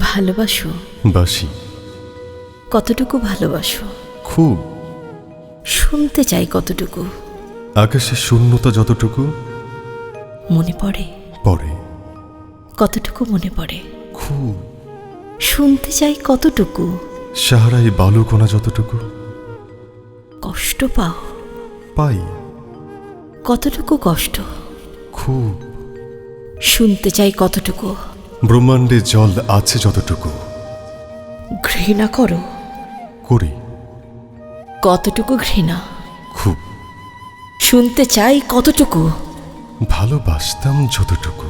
ভালোবাসো। বাসি। কতটুকু ভালোবাসো? খুব। শুনতে চাই কতটুকু। আকাশে শূন্যতা যতটুকু। মনে পড়ে? পড়ে। কতটুকু মনে পড়ে? খুব। শুনতে চাই কতটুকু? সাহারাই বালুকণা যতটুকু। কষ্ট পাও? পাই। কতটুকু কষ্ট? খুব। শুনতে চাই কতটুকু? ব্রহ্মাণ্ডে জল আছে যতটুকু। ঘৃণা করো। করি। কতটুকু ঘৃণা? খুব। শুনতে চাই কতটুকু? ভালোবাসতাম যতটুকু।